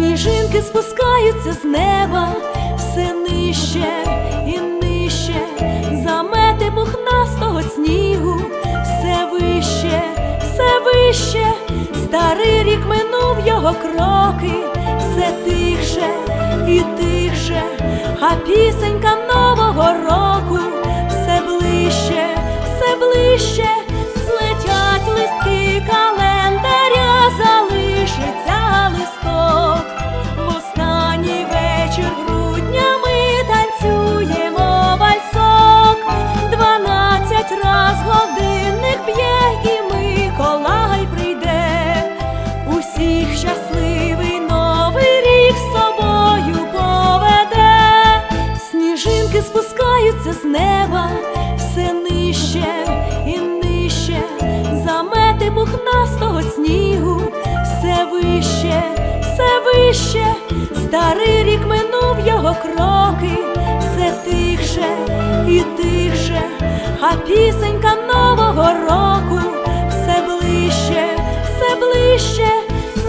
Сніжинки спускаються з неба, все нижче і нижче, замети пухнастого снігу, все вище, все вище, старий рік минув його кроки, все тихше і тихше, а пісенька неба, все нижче і нижче, замети пухнастого снігу, все вище, все вище, старий рік минув його кроки, все тихше і тихше, а пісенька нового року, все ближче, все ближче,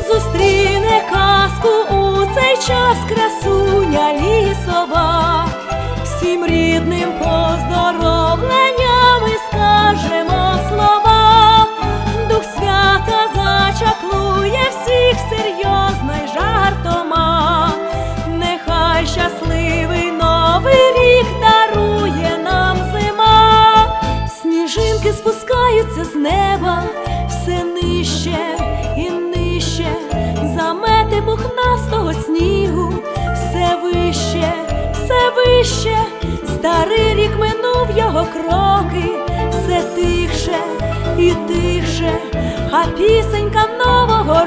зустріне казку у цей час красуня лісова. Всім рідним неба, все нижче і нижче, замети пухнастого снігу, все вище, все вище, старий рік минув його кроки, все тихше і тихше, а пісенька нового